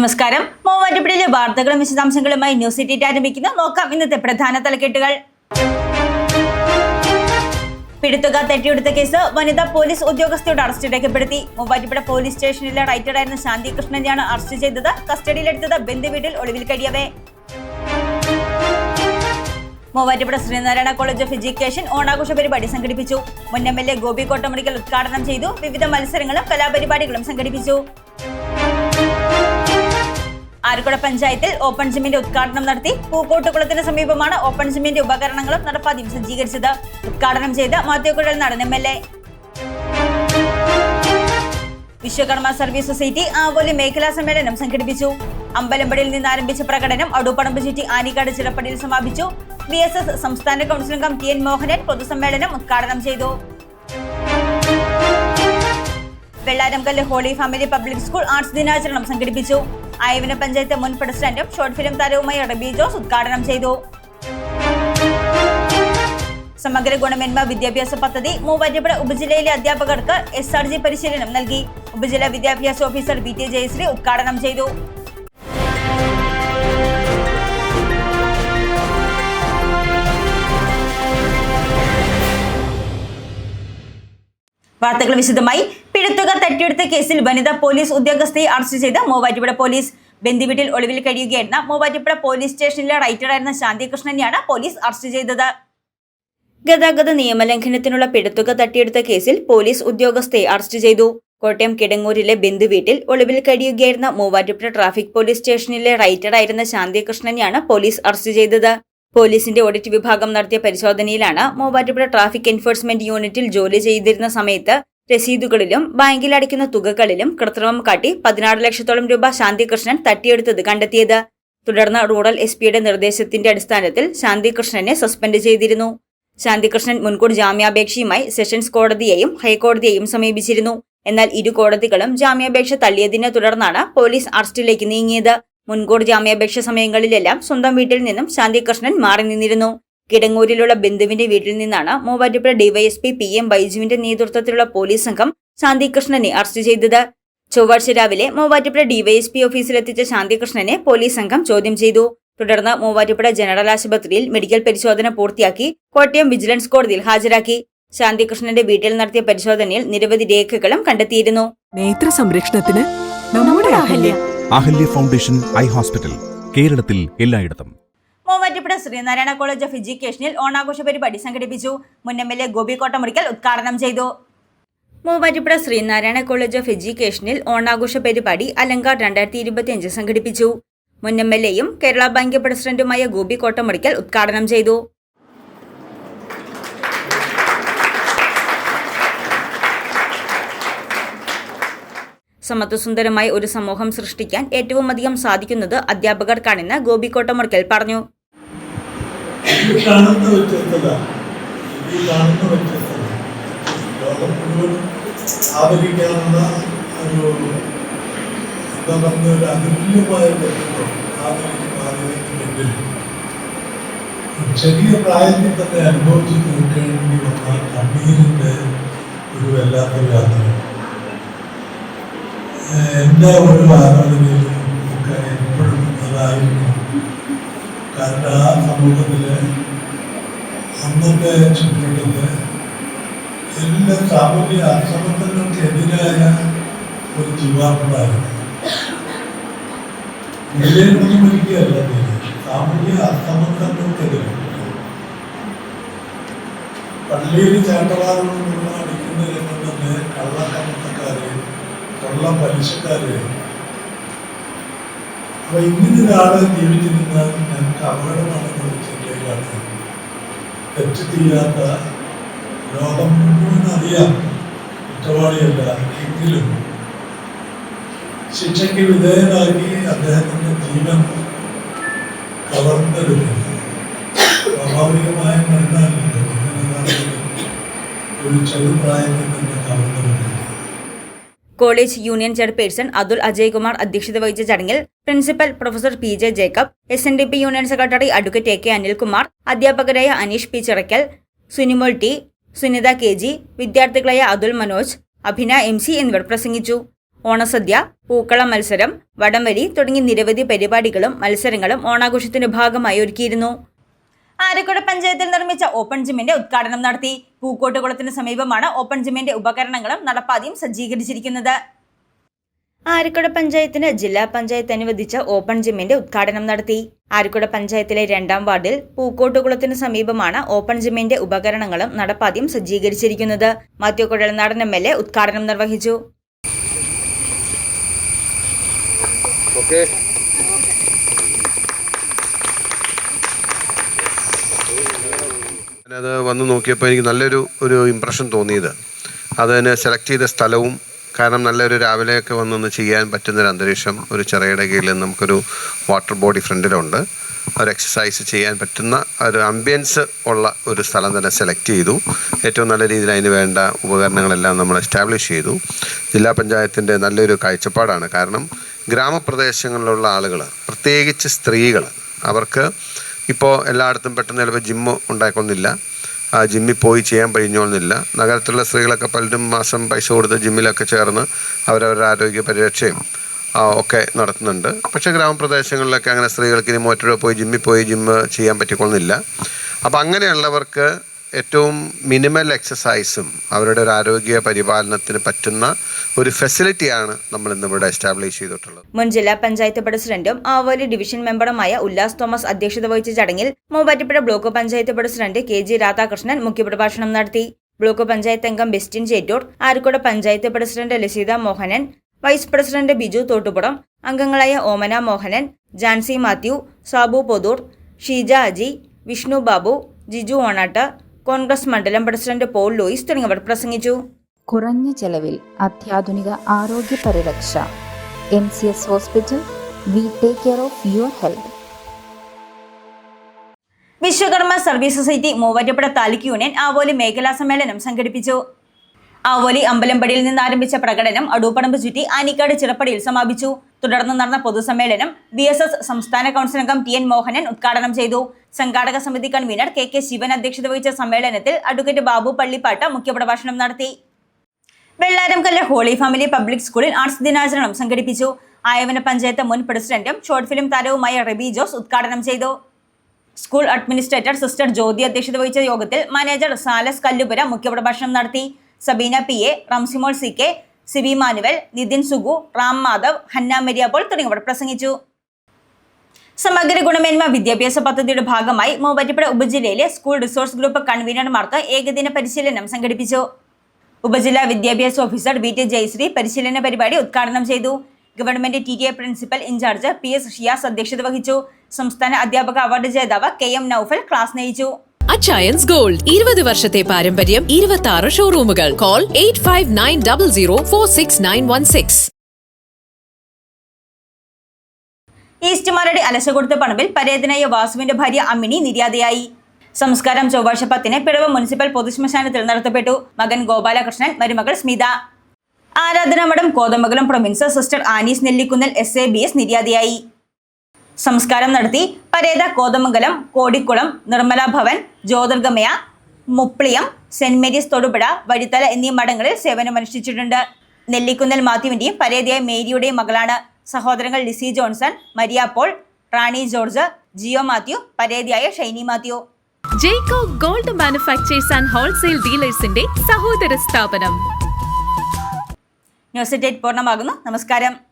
നമസ്കാരം. മൂവാറ്റുപുഴയിലെ വാർത്തകളും വിശദാംശങ്ങളുമായി ന്യൂസ് സിറ്റി ആരംഭിക്കുന്നു നോക്കാം ഇന്നത്തെ പ്രധാന തലക്കെട്ടുകൾ. പിടുത്തുക തട്ടിയെടുത്ത കേസ് വനിതാ പോലീസ് ഉദ്യോഗസ്ഥയോട് അറസ്റ്റ് രേഖപ്പെടുത്തി. മൂവാറ്റുപുഴ പോലീസ് സ്റ്റേഷനിലെ റൈറ്ററായിരുന്ന ശാന്തി കൃഷ്ണനെയാണ് അറസ്റ്റ് ചെയ്തത്. കസ്റ്റഡിയിലെടുത്തത് ബന്ധുവീട്ടിൽ ഒളിവിൽ കഴിയവേ Muvattupuzha Sreenarayana college of education ഓണാഘോഷ പരിപാടി സംഘടിപ്പിച്ചു. മുൻ M L A Gopi Kottamurickal ഉദ്ഘാടനം ചെയ്തു. വിവിധ മത്സരങ്ങളും കലാപരിപാടികളും സംഘടിപ്പിച്ചു. ആലക്കുട പഞ്ചായത്തിൽ ഓപ്പൺ ജിമ്മിന്റെ ഉദ്ഘാടനം നടത്തി പൂക്കോട്ടുകുളത്തിന് സമീപമാണ് ഓപ്പൺ ജിമ്മിന്റെ ഉപകരണങ്ങളും നടപ്പാതിയും സജ്ജീകരിച്ചത്. ഉദ്ഘാടനം ചെയ്ത Mathew Kuzhalnadan M L A Vishwakarma service society Avoli മേഖലാ സമ്മേളനം സംഘടിപ്പിച്ചു. അമ്പലമ്പടിയിൽ നിന്ന് ആരംഭിച്ച പ്രകടനം അടൂപ്പടമ്പ് ചുറ്റി ആനിക്കാട് ചിറപ്പടിയിൽ സമാപിച്ചു. ബി എസ് എസ് സംസ്ഥാന കൗൺസിൽ ടി എൻ മോഹനൻ പൊതുസമ്മേളനം ഉദ്ഘാടനം ചെയ്തു. Vellaramkallu holy family public school arts ദിനാചരണം സംഘടിപ്പിച്ചു. ആയവന പഞ്ചായത്ത് മുൻ പ്രസിഡന്റും ഷോർട്ട് ഫിലിം താരവുമായ റബി ജോസ് ഉദ്ഘാടനം ചെയ്തു. സമഗ്ര ഗുണമേന്മ വിദ്യാഭ്യാസ പദ്ധതി മൂവാറ്റുപുഴ ഉപജില്ലയിലെ അധ്യാപകർക്ക് എസ് ആർ ജി പരിശീലനം നൽകി. ഉപജില്ല വിദ്യാഭ്യാസ ഓഫീസർ വി ടി ജയശ്രീ ഉദ്ഘാടനം ചെയ്തു. വാർത്തകൾ വിശദമായി പിഴുത്തുകാർ തട്ടിയെടുത്ത കേസിൽ വനിതാ പോലീസ് ഉദ്യോഗസ്ഥയെ അറസ്റ്റ് ചെയ്ത് മൂവാറ്റുപുഴ പോലീസ് ബന്ദിവീട്ടിൽ ഒളിവിൽ കഴിയുകയായിരുന്ന. മൂവാറ്റുപുഴ പോലീസ് സ്റ്റേഷനിലെ റൈറ്ററായിരുന്ന ശാന്തികൃഷ്ണനെയാണ് പോലീസ് അറസ്റ്റ് ചെയ്തത്. ഗതാഗത നിയമലംഘനത്തിനുള്ള പിടുത്തുക തട്ടിയെടുത്ത കേസിൽ പോലീസ് ഉദ്യോഗസ്ഥയെ അറസ്റ്റ് ചെയ്തു. കോട്ടയം കിടങ്ങൂരിലെ ബന്ധുവീട്ടിൽ ഒളിവിൽ കഴിയുകയായിരുന്ന മൂവാറ്റുപുഴ ട്രാഫിക് പോലീസ് സ്റ്റേഷനിലെ റൈറ്ററായിരുന്ന ശാന്തികൃഷ്ണനെയാണ് പോലീസ് അറസ്റ്റ് ചെയ്തത്. പോലീസിന്റെ ഓഡിറ്റ് വിഭാഗം നടത്തിയ പരിശോധനയിലാണ് മൂവാറ്റുപുഴ ട്രാഫിക് എൻഫോഴ്സ്മെന്റ് യൂണിറ്റിൽ ജോലി ചെയ്തിരുന്ന സമയത്ത് രസീതുകളിലും ബാങ്കിൽ അടയ്ക്കുന്ന തുകകളിലും കൃത്രിമം കാട്ടി പതിനാറ് ലക്ഷത്തോളം രൂപ ശാന്തികൃഷ്ണൻ തട്ടിയെടുത്തത് കണ്ടെത്തിയത്. തുടർന്ന് റൂറൽ എസ് പിയുടെ നിർദ്ദേശത്തിന്റെ അടിസ്ഥാനത്തിൽ ശാന്തികൃഷ്ണനെ സസ്പെൻഡ് ചെയ്തിരുന്നു. ശാന്തികൃഷ്ണൻ മുൻകൂർ ജാമ്യാപേക്ഷയുമായി സെഷൻസ് കോടതിയെയും ഹൈക്കോടതിയെയും സമീപിച്ചിരുന്നു. എന്നാൽ ഇരു കോടതികളും ജാമ്യാപേക്ഷ തള്ളിയതിനെ തുടർന്നാണ് പോലീസ് അറസ്റ്റിലേക്ക് നീങ്ങിയത്. മുൻകൂർ ജാമ്യാപേക്ഷ സമയങ്ങളിലെല്ലാം സ്വന്തം വീട്ടിൽ നിന്നും ശാന്തികൃഷ്ണൻ മാറി നിന്നിരുന്നു. കിടങ്ങൂരിലുള്ള ബന്ധുവിന്റെ വീട്ടിൽ നിന്നാണ് മൂവാറ്റുപുഴ ഡിവൈഎസ്പി പി എം ബൈജുവിന്റെ നേതൃത്വത്തിലുള്ള പോലീസ് സംഘം ശാന്തികൃഷ്ണനെ അറസ്റ്റ് ചെയ്തത്. ചൊവ്വാഴ്ച രാവിലെ മൂവാറ്റുപുഴ ഡിവൈഎസ്പി ഓഫീസിലെത്തിച്ച ശാന്തികൃഷ്ണനെ പോലീസ് സംഘം ചോദ്യം ചെയ്തു. തുടർന്ന് മൂവാറ്റുപുഴ ജനറൽ ആശുപത്രിയിൽ മെഡിക്കൽ പരിശോധന പൂർത്തിയാക്കി കോട്ടയം വിജിലൻസ് കോടതിയിൽ ഹാജരാക്കി. ശാന്തികൃഷ്ണന്റെ വീട്ടിൽ നടത്തിയ പരിശോധനയിൽ നിരവധി രേഖകളും കണ്ടെത്തിയിരുന്നു. നേത്ര സംരക്ഷണത്തിന് നമ്മുടെ Ahalya. Ahalya foundation eye hospital കേരളത്തിൽ എല്ലായിടത്തും. മൂവാറ്റുപുഴ ശ്രീനാരായണ കോളേജ് ഓഫ് എഡ്യൂക്കേഷനിൽ ഓണാഘോഷ പരിപാടി സംഘടിപ്പിച്ചു. മുൻ M L A Gopi Kottamurickal ഉദ്ഘാടനം ചെയ്തു. മൂവാറ്റുപുഴ ശ്രീനാരായണ കോളേജ് ഓഫ് എഡ്യൂക്കേഷനിൽ ഓണാഘോഷ പരിപാടി അലങ്കാർ രണ്ടായിരത്തി ഇരുപത്തിയഞ്ച് സംഘടിപ്പിച്ചു. മുൻ എം എൽ എയും കേരള ബാങ്ക് പ്രസിഡന്റുമായ ഗോപി കോട്ടമുറിക്കൽ ഉദ്ഘാടനം ചെയ്തു. സമത്വസുന്ദരമായ ഒരു സമൂഹം സൃഷ്ടിക്കാൻ ഏറ്റവും അധികം സാധിക്കുന്നത് അധ്യാപകർക്കാണെന്ന് ഗോപി കോട്ടമുറിക്കൽ പറഞ്ഞു. കാണുന്ന വ്യത്യസ്തത. ഈ കാണുന്ന വ്യത്യസ്തത. ലോകം മുഴുവൻ ആദരിക്കാവുന്ന ഒരു എന്താ പറഞ്ഞ ഒരു അതുല്യമായ വ്യക്തിത്വം ആദരിക്കും ആദരിക്കുമെങ്കിൽ ചെറിയ പ്രായത്തിൽ തന്നെ അനുഭവിച്ച് തീർക്കേണ്ടി വന്ന കണ്ണീരിന്റെ ഒരു വല്ലാത്ത യാത്ര എന്റെ ഒരു ആരാധനയിലും ഒക്കെ എപ്പോഴും അതായിരുന്നു കാരണം ആ സമൂഹത്തിലെ അന്നത്തെ ചുറ്റുവട്ടത്ത് എല്ലാ സാമൂഹ്യ അസമത്വങ്ങൾക്കെതിരായ ഒരു ജീവാത്മായിരുന്നു നിലയിലൊന്നും ഒരിക്കലല്ല സാമൂഹ്യ അസമത്വങ്ങൾക്കെതിരെ പള്ളിയിൽ ചാട്ടവാറുകൾ അടിക്കുന്ന രംഗം തന്നെ കള്ളക്കമത്തക്കാരെയും കള്ള പലിശക്കാരെയും അപ്പൊ ഇങ്ങനെ ഞങ്ങൾക്ക് അപകടമാണെന്നുള്ള ചിന്തയിലാണ് തെറ്റ് ലോകം മുഴുവൻ അറിയാം കുറ്റവാളിയല്ല എങ്കിലും ശിക്ഷയ്ക്ക് വിധേയനാക്കി അദ്ദേഹത്തിന്റെ ജീവൻ കവർന്നെടുക്കുന്നു സ്വാഭാവികമായ ഒരു ചെറുപ്രായത്തിൽ college union chairperson Athul Ajaykumar അധ്യക്ഷത വഹിച്ച ചടങ്ങിൽ principal professor P J Jacob S N D P union secretary advocate A K Anilkumar അധ്യാപകരായ Aneesh P Chirackal Sunimol T Sunitha K G വിദ്യാർത്ഥികളായ Athul Manoj Abhina M C എന്നിവർ പ്രസംഗിച്ചു. ഓണസദ്യ പൂക്കള മത്സരം വടംവലി തുടങ്ങി നിരവധി പരിപാടികളും മത്സരങ്ങളും ഓണാഘോഷത്തിന്റെ ഭാഗമായി ഒരുക്കിയിരുന്നു. ആരക്കോട് പഞ്ചായത്തിൽ നിർമ്മിച്ച ഓപ്പൺ ജിമ്മിന്റെ ഉദ്ഘാടനം നടത്തി. പൂക്കോട്ടുകുളത്തിന് സമീപമാണ് ഓപ്പൺ ജിമ്മിന്റെ ഉപകരണങ്ങളും നടപ്പാതിയും സജ്ജീകരിച്ചിരിക്കുന്നത്. ആരക്കോട് പഞ്ചായത്തിന് ജില്ലാ പഞ്ചായത്ത് അനുവദിച്ച ഓപ്പൺ ജിമ്മിന്റെ ഉദ്ഘാടനം നടത്തി. ആരിക്കോട് പഞ്ചായത്തിലെ രണ്ടാം വാർഡിൽ പൂക്കോട്ടുകുളത്തിന് സമീപമാണ് ഓപ്പൺ ജിമ്മിന്റെ ഉപകരണങ്ങളും നടപ്പാദ്യം സജ്ജീകരിച്ചിരിക്കുന്നത്. Mathew Kuzhalnadan M L A ഉദ്ഘാടനം നിർവഹിച്ചു. അത് വന്ന് നോക്കിയപ്പോൾ എനിക്ക് നല്ലൊരു ഒരു ഇമ്പ്രഷൻ തോന്നിയത്. അത് സെലക്ട് ചെയ്ത സ്ഥലവും കാരണം നല്ലൊരു രാവിലെയൊക്കെ വന്നൊന്ന് ചെയ്യാൻ പറ്റുന്നൊരു അന്തരീക്ഷം ഒരു ചെറിയുടെ കീഴിൽ നമുക്കൊരു വാട്ടർ ബോഡി ഫ്രണ്ടിലുണ്ട്. ഒരു എക്സസൈസ് ചെയ്യാൻ പറ്റുന്ന ഒരു അംബിയൻസ് ഉള്ള ഒരു സ്ഥലം തന്നെ സെലക്ട് ചെയ്തു. ഏറ്റവും നല്ല രീതിയിൽ അതിന് വേണ്ട ഉപകരണങ്ങളെല്ലാം നമ്മൾ എസ്റ്റാബ്ലിഷ് ചെയ്തു. ജില്ലാ പഞ്ചായത്തിന്റെ നല്ലൊരു കാഴ്ചപ്പാടാണ്. കാരണം ഗ്രാമപ്രദേശങ്ങളിലുള്ള ആളുകൾ പ്രത്യേകിച്ച് സ്ത്രീകൾ അവർക്ക് ഇപ്പോൾ എല്ലായിടത്തും പെട്ടെന്ന് ചിലപ്പോൾ ജിമ്മ് ഉണ്ടാക്കൊന്നില്ല ജിമ്മിൽ പോയി ചെയ്യാൻ കഴിഞ്ഞോളുന്നില്ല നഗരത്തിലുള്ള സ്ത്രീകളൊക്കെ പലരും മാസം പൈസ കൊടുത്ത് ജിമ്മിലൊക്കെ ചേർന്ന് അവരവരുടെ ആരോഗ്യ പരിരക്ഷയും ഒക്കെ നടത്തുന്നുണ്ട്. പക്ഷേ ഗ്രാമപ്രദേശങ്ങളിലൊക്കെ അങ്ങനെ സ്ത്രീകൾക്ക് ഇനി മറ്റൊരു പോയി ജിമ്മിൽ പോയി ജിമ്മ് ചെയ്യാൻ പറ്റിക്കൊള്ളുന്നില്ല. അപ്പോൾ അങ്ങനെയുള്ളവർക്ക് ഏറ്റവും മിനിമൽ എക്സസൈസും അവരുടെ ഒരു ആരോഗ്യ പരിപാലനത്തിന് പറ്റുന്ന ഒരു ഫെസിലിറ്റിയാണ് നമ്മൾ ഇന്ന് ഇവിടെ എസ്റ്റാബ്ലിഷ് ചെയ്തിട്ടുള്ളത്. മുൻ ജില്ലാ പഞ്ചായത്ത് പ്രസിഡന്റും ആവോലി ഡിവിഷൻ മെമ്പറുമായ ഉല്ലാസ് തോമസ് അധ്യക്ഷത വഹിച്ച ചടങ്ങിൽ Muvattupuzha block panchayat president K G Radhakrishnan മുഖ്യപ്രഭാഷണം നടത്തി. ബ്ലോക്ക് പഞ്ചായത്ത് അംഗം Bestin Chettoor Arakkode panchayat president Lasitha Mohanan vice president Biju Thottupuram അംഗങ്ങളായ ഓമന മോഹനൻ ജാൻസി മാത്യു സാബു പൊതൂർ ഷീജ അജി വിഷ്ണു ബാബു ജിജു ഓണാട്ട് കോൺഗ്രസ് മണ്ഡലം പ്രസിഡന്റ് പോൾ ലൂയിസ് തുടങ്ങിയവർ പ്രസംഗിച്ചു. കുറഞ്ഞ ചെലവിൽ അത്യാധുനിക ആരോഗ്യ പരിരക്ഷ. M C S hospital. We take care of your health. Vishwakarma service society Muvattupuzha taluk union Avoli മേഖലാ സമ്മേളനം സംഘടിപ്പിച്ചു. ആവോലി അമ്പലമ്പടിയിൽ നിന്ന് ആരംഭിച്ച പ്രകടനം അടൂപ്പടമ്പ് ചുറ്റി ആനിക്കാട് ചിറപ്പടിയിൽ സമാപിച്ചു. തുടർന്ന് നടന്ന പൊതുസമ്മേളനം ബി എസ് എസ് സംസ്ഥാന കൗൺസിൽ അംഗം ടി എൻ മോഹനൻ ഉദ്ഘാടനം ചെയ്തു. സംഘാടക സമിതി കൺവീനർ കെ കെ ശിവൻ അധ്യക്ഷത വഹിച്ച സമ്മേളനത്തിൽ അഡ്വക്കേറ്റ് ബാബു പള്ളിപ്പാട്ട് മുഖ്യപ്രഭാഷണം നടത്തി. വെള്ളാരംകല്ല് ഹോളി ഫാമിലി പബ്ലിക് സ്കൂളിൽ ആർട്സ് ദിനാചരണം സംഘടിപ്പിച്ചു. ആയവന പഞ്ചായത്ത് മുൻ പ്രസിഡന്റും ഷോർട്ട് ഫിലിം താരവുമായ റബി ജോസ് ഉദ്ഘാടനം ചെയ്തു. സ്കൂൾ അഡ്മിനിസ്ട്രേറ്റർ സിസ്റ്റർ ജ്യോതി അധ്യക്ഷത വഹിച്ച യോഗത്തിൽ മാനേജർ സാലസ് കല്ലുപുര മുഖ്യപ്രഭാഷണം നടത്തി. Sabina P A Ramsimol C K Siby Manuel Nithin Sugu Ram Madhav Hanna Meriyapaul തുടങ്ങിയവർ പ്രസംഗിച്ചു. സമഗ്ര ഗുണമേന്മ വിദ്യാഭ്യാസ പദ്ധതിയുടെ ഭാഗമായി മൂവാറ്റുപുഴ ഉപജില്ലയിലെ സ്കൂൾ റിസോഴ്സ് ഗ്രൂപ്പ് കൺവീനർമാർക്ക് ഏകദിന പരിശീലനം സംഘടിപ്പിച്ചു. ഉപജില്ലാ വിദ്യാഭ്യാസ ഓഫീസർ വി ടി ജയശ്രീ പരിശീലന പരിപാടി ഉദ്ഘാടനം ചെയ്തു. Government T T A principal in charge P S Shiyas അധ്യക്ഷത വഹിച്ചു. സംസ്ഥാന അധ്യാപക അവാർഡ് ജേതാവ് കെ എം നൌഫൽ ക്ലാസ് നയിച്ചു. അച്ചായൻസ് ഗോൾഡ് ഇരുപത് വർഷത്തെ പാരമ്പര്യം ഇരുപത്തി ആറ് ഷോറൂമുകൾ. Call eight five nine double zero four six nine one six. ഈസ്റ്റുമാരുടെ അലശകൊടുത്ത പണമ്പിൽ പരേതനായ വാസുവിന്റെ ഭാര്യ അമ്മിണി നിര്യാതയായി. സംസ്കാരം ചൊവ്വാഴ്ച പത്തിന് പിഴവ് മുനിസിപ്പൽ പൊതുശ്മശാനത്തിൽ നടത്തപ്പെട്ടു. മകൻ ഗോപാലകൃഷ്ണൻ മരുമകൾ Smitha. ആരാധനാമഠം Kothamangalam province sister Annies Nellikunnel S A B S നിര്യാതയായി. സംസ്കാരം നടത്തി പരേത കോതമംഗലം കോടിക്കുളം നിർമ്മല ഭവൻ ജ്യോതിർഗമയ മുപ്ലിയം സെന്റ് മേരീസ് തൊടുപുഴ വഴിത്തല എന്നീ മഠങ്ങളിൽ സേവനമനുഷ്ഠിച്ചിട്ടുണ്ട്. നെല്ലിക്കുന്നൽ മാത്യുവിന്റെയും പരേതയായ മേരിയുടെയും മകളാണ്. സഹോദരങ്ങൾ Lissy Johnson Maria Paul Rani George Jio Mathew പരേതിയായ Shiny Mathew. Jacko gold manufacturers and wholesale ഡീലേഴ്സിന്റെ സഹോദര സ്ഥാപനം. ന്യൂസ് ഡേറ്റ് പൂർണമാകുന്നു. നമസ്കാരം.